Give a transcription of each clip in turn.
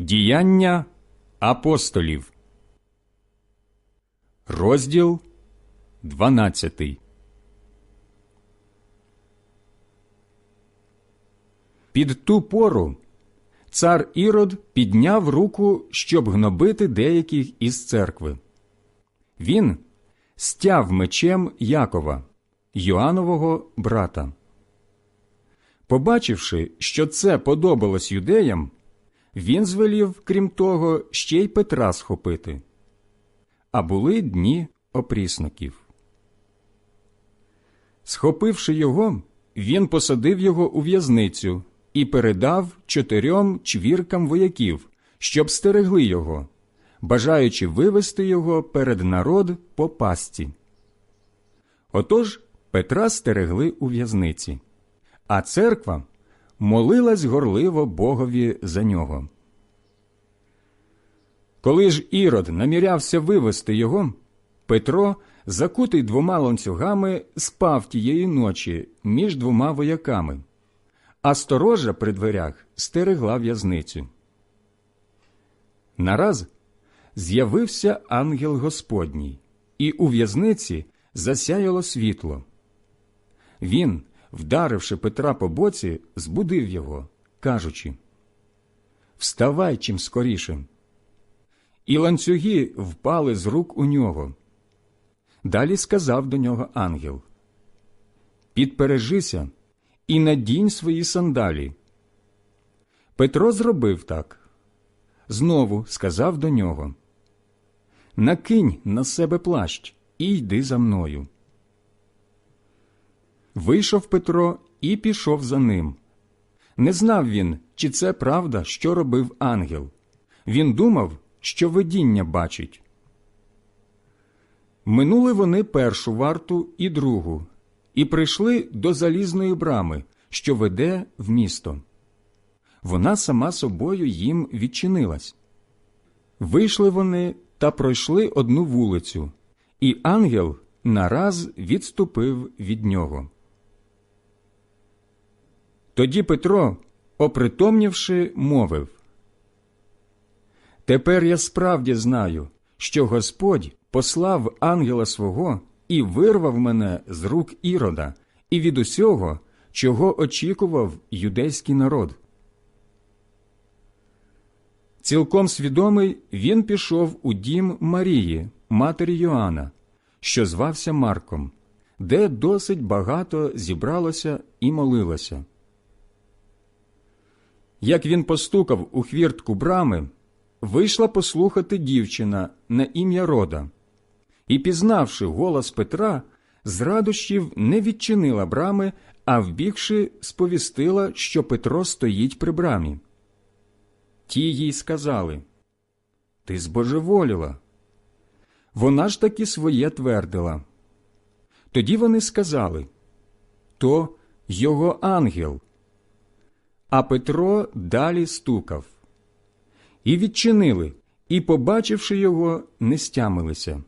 Діяння апостолів, розділ 12. Під ту пору цар Ірод підняв руку, щоб гнобити деяких із церкви. Він стяв мечем Якова, Йоанового брата. Побачивши, що це подобалось юдеям, він звелів, крім того, ще й Петра схопити. А були дні опрісноків. Схопивши його, він посадив його у в'язницю і передав чотирьом чвіркам вояків, щоб стерегли його, бажаючи вивести його перед народ по пастці. Отож Петра стерегли у в'язниці, а церква молилась горливо Богові за нього. Коли ж Ірод намірявся вивести його, Петро, закутий двома ланцюгами, спав тієї ночі між двома вояками, а сторожа при дверях стерегла в'язницю. Нараз з'явився ангел Господній, і у в'язниці засяяло світло. Він, вдаривши Петра по боці, збудив його, кажучи Вставай чим скоріше. І ланцюги впали з рук у нього. Далі сказав до нього ангел Підпережися і надінь свої сандалі. Петро зробив так. Знову сказав до нього Накинь на себе плащ і йди за мною. Вийшов Петро і пішов за ним. Не знав він, чи це правда, що робив ангел. Він думав, що видіння бачить. Минули вони першу варту і другу, і прийшли до залізної брами, що веде в місто. Вона сама собою їм відчинилась. Вийшли вони та пройшли одну вулицю, і ангел нараз відступив від нього. Тоді Петро, опритомнівши, мовив Тепер я справді знаю, що Господь послав ангела свого і вирвав мене з рук ірода і від усього, чого очікував юдейський народ. Цілком свідомий він пішов у дім Марії, матері Йоанна, що звався Марком, де досить багато зібралося і молилося. Як він постукав у хвіртку брами, вийшла послухати дівчина на ім'я Рода, і, пізнавши голос Петра, з радощів не відчинила брами, а вбігши, сповістила, що Петро стоїть при брамі. Ті їй сказали Ти збожеволіла. Вона ж таки своє твердила. Тоді вони сказали То його ангел. А Петро далі стукав. І відчинили, і, побачивши його, не стямилися.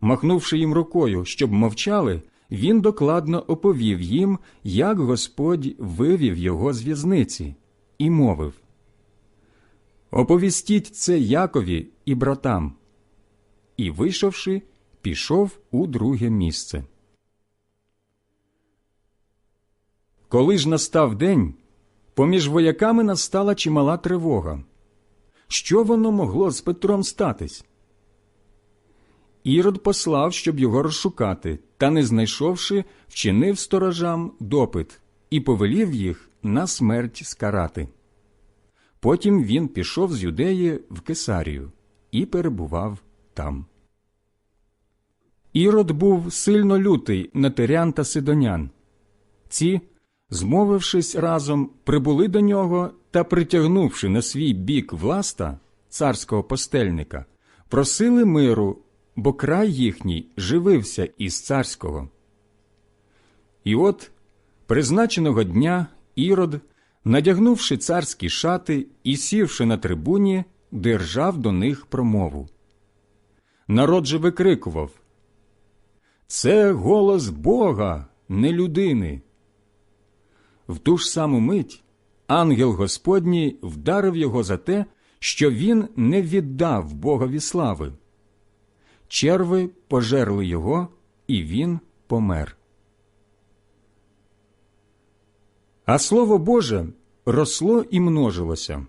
Махнувши їм рукою, щоб мовчали, він докладно оповів їм, як Господь вивів його з в'язниці, і мовив Оповістіть це Якові і братам. І, вийшовши, пішов у друге місце. Коли ж настав день, поміж вояками настала чимала тривога. Що воно могло з Петром статись? Ірод послав, щоб його розшукати, та, не знайшовши, вчинив сторожам допит і повелів їх на смерть скарати. Потім він пішов з юдеї в Кесарію і перебував там. Ірод був сильно лютий на тирян та сидонян. Ці, змовившись разом, прибули до нього та, притягнувши на свій бік власта, царського постельника, просили миру, бо край їхній живився із царського. І от призначеного дня Ірод, надягнувши царські шати і сівши на трибуні, держав до них промову. Народ же викрикував Це голос Бога, не людини. В ту ж саму мить ангел Господній вдарив його за те, що він не віддав Богові слави. Черви пожерли його, і він помер. А слово Боже росло і множилося.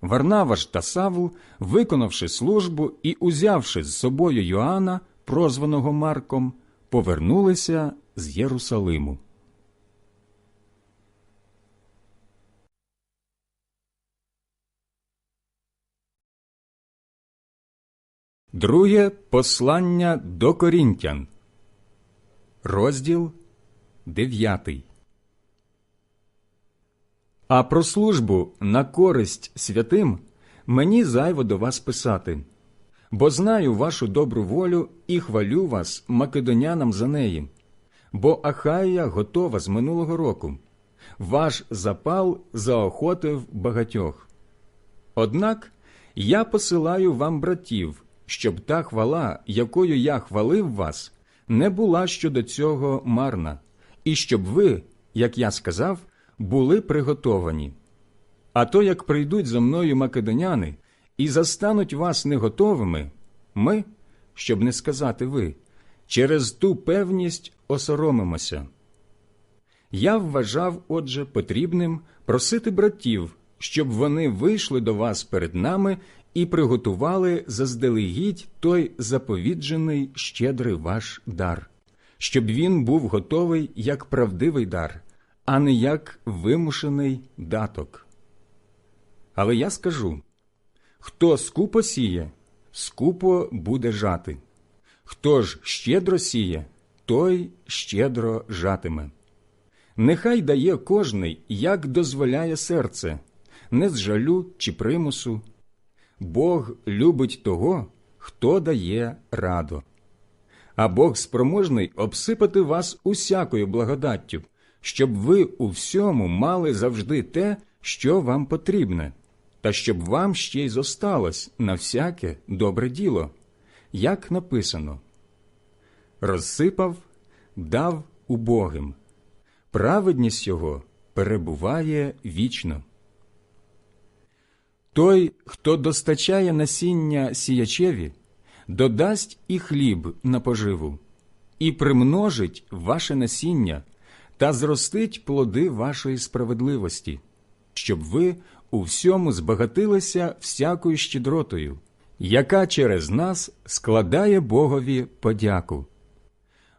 Варнаваш та Савл, виконавши службу і узявши з собою Йоанна, прозваного Марком, повернулися з Єрусалиму. Друге послання до Корінтян, розділ дев'ятий. А про службу на користь святим мені зайво до вас писати, бо знаю вашу добру волю і хвалю вас македонянам за неї, бо Ахая готова з минулого року. Ваш запал заохотив багатьох. Однак я посилаю вам братів, щоб та хвала, якою я хвалив вас, не була щодо цього марна, і щоб ви, як я сказав, були приготовані. А то, як прийдуть за мною македоняни і застануть вас неготовими, ми, щоб не сказати ви, через ту певність осоромимося. Я вважав, отже, потрібним просити братів, щоб вони вийшли до вас перед нами і приготували заздалегідь той заповіджений щедрий ваш дар, щоб він був готовий як правдивий дар, а не як вимушений даток. Але я скажу хто скупо сіє, скупо буде жати, хто ж щедро сіє, той щедро жатиме. Нехай дає кожний, як дозволяє серце, не з жалю чи примусу. Бог любить того, хто дає радо. А Бог спроможний обсипати вас усякою благодаттю, щоб ви у всьому мали завжди те, що вам потрібне, та щоб вам ще й зосталось на всяке добре діло, як написано розсипав, дав убогим, праведність його перебуває вічно. Той, хто достачає насіння сіячеві, додасть і хліб на поживу, і примножить ваше насіння та зростить плоди вашої справедливості, щоб ви у всьому збагатилися всякою щедротою, яка через нас складає Богові подяку.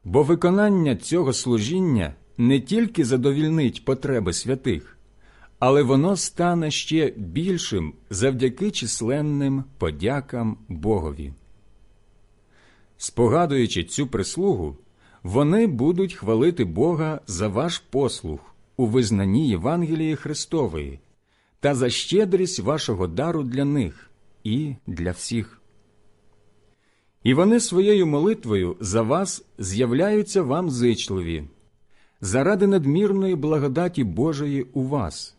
Бо виконання цього служіння не тільки задовільнить потреби святих, але воно стане ще більшим завдяки численним подякам Богові. Спогадуючи цю прислугу, вони будуть хвалити Бога за ваш послух у визнанні Євангелії Христової та за щедрість вашого дару для них і для всіх. І вони своєю молитвою за вас з'являються вам зичливі, заради надмірної благодаті Божої у вас.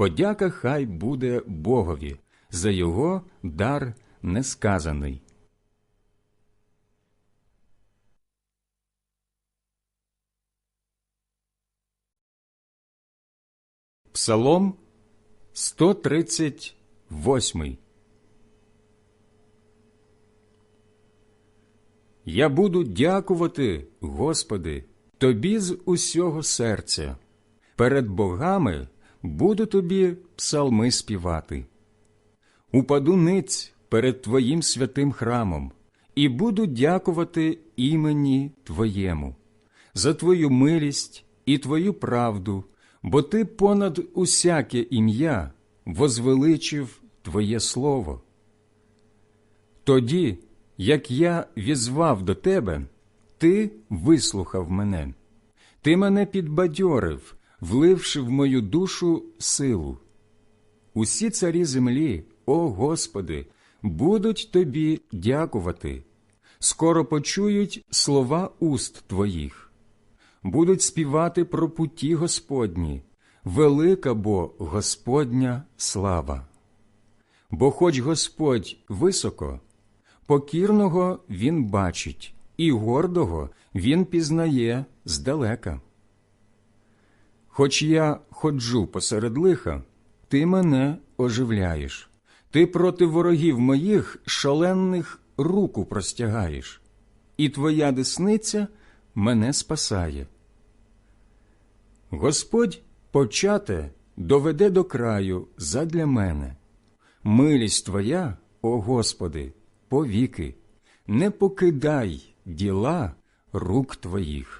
Подяка хай буде Богові за його дар несказаний. Псалом 138 Я буду дякувати, Господи, Тобі з усього серця. Перед богами буду тобі псалми співати. Упаду ниць перед Твоїм святим храмом і буду дякувати імені Твоєму, за Твою милість і Твою правду, бо Ти понад усяке ім'я возвеличив Твоє Слово. Тоді, як я візвав до Тебе, Ти вислухав мене, Ти мене підбадьорив, вливши в мою душу силу. Усі царі землі, о Господи, будуть Тобі дякувати, скоро почують слова уст Твоїх, будуть співати про путі Господні, велика бо Господня слава. Бо хоч Господь високо, покірного Він бачить, і гордого Він пізнає здалека. Хоч я ходжу посеред лиха, ти мене оживляєш, ти проти ворогів моїх шаленних руку простягаєш, і твоя десниця мене спасає. Господь почате доведе до краю задля мене. Милість Твоя, о Господи, повіки, не покидай діла рук Твоїх.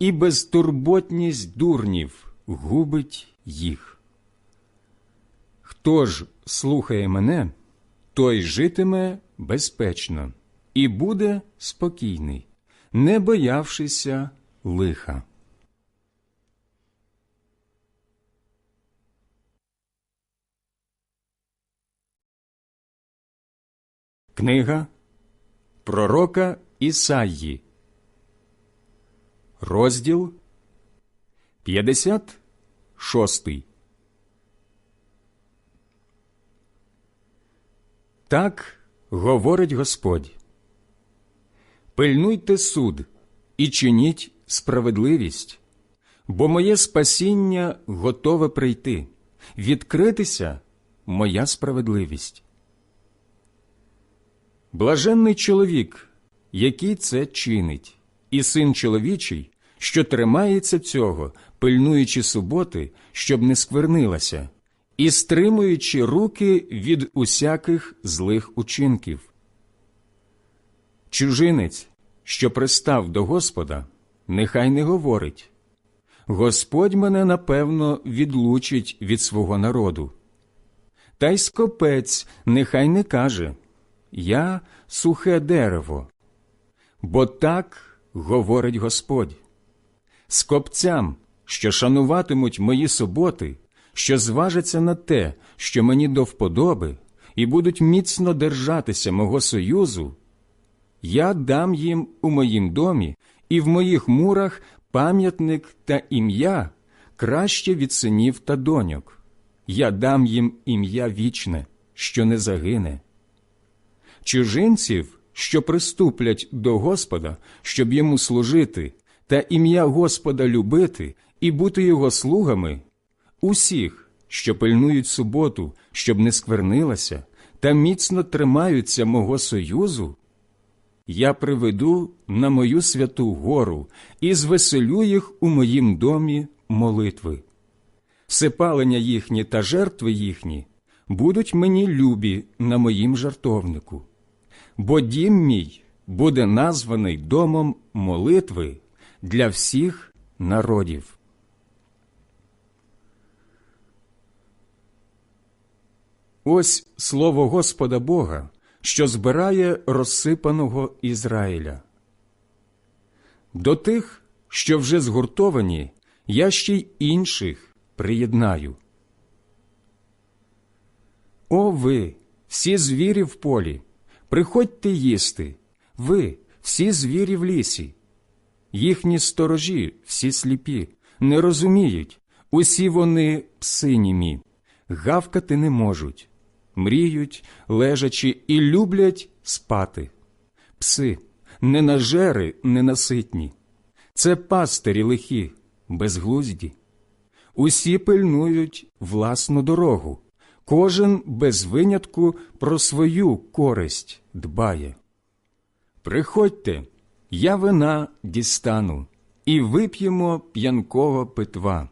і безтурботність дурнів губить їх. Хто ж слухає мене, той житиме безпечно і буде спокійний, не боявшися лиха. Книга Пророка Ісаї, розділ 56. Так говорить Господь. Пильнуйте суд і чиніть справедливість, бо моє спасіння готове прийти, відкритися моя справедливість. Блаженний чоловік, який це чинить, і син чоловічий, що тримається цього, пильнуючи суботи, щоб не сквернилася, і стримуючи руки від усяких злих учинків. Чужинець, що пристав до Господа, нехай не говорить Господь мене напевно відлучить від свого народу. Та й скопець нехай не каже Я сухе дерево, бо так говорить Господь. Скопцям, що шануватимуть мої суботи, що зважаться на те, що мені до вподоби, і будуть міцно держатися мого союзу, я дам їм у моїм домі і в моїх мурах пам'ятник та ім'я краще від синів та доньок. Я дам їм ім'я вічне, що не загине. Чужинців, що приступлять до Господа, щоб йому служити, та ім'я Господа любити і бути його слугами, усіх, що пильнують суботу, щоб не сквернилася, та міцно тримаються мого союзу, я приведу на мою святу гору і звеселю їх у моїм домі молитви. Всепалення їхні та жертви їхні будуть мені любі на моїм жартовнику, бо дім мій буде названий домом молитви для всіх народів. Ось слово Господа Бога, що збирає розсипаного Ізраїля. До тих, що вже згуртовані, я ще й інших приєднаю. О ви, всі звірі в полі, приходьте їсти, ви, всі звірі в лісі. Їхні сторожі, всі сліпі, не розуміють, усі вони пси німі, гавкати не можуть, мріють, лежачи і люблять спати. Пси, ненажери ненаситні, це пастирі лихі, безглузді. Усі пильнують власну дорогу, кожен без винятку про свою користь дбає. Приходьте, я вина дістану, і вип'ємо п'янкого питва.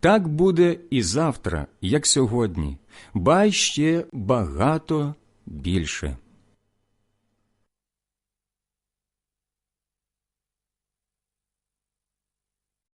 Так буде і завтра, як сьогодні, ба ще багато більше.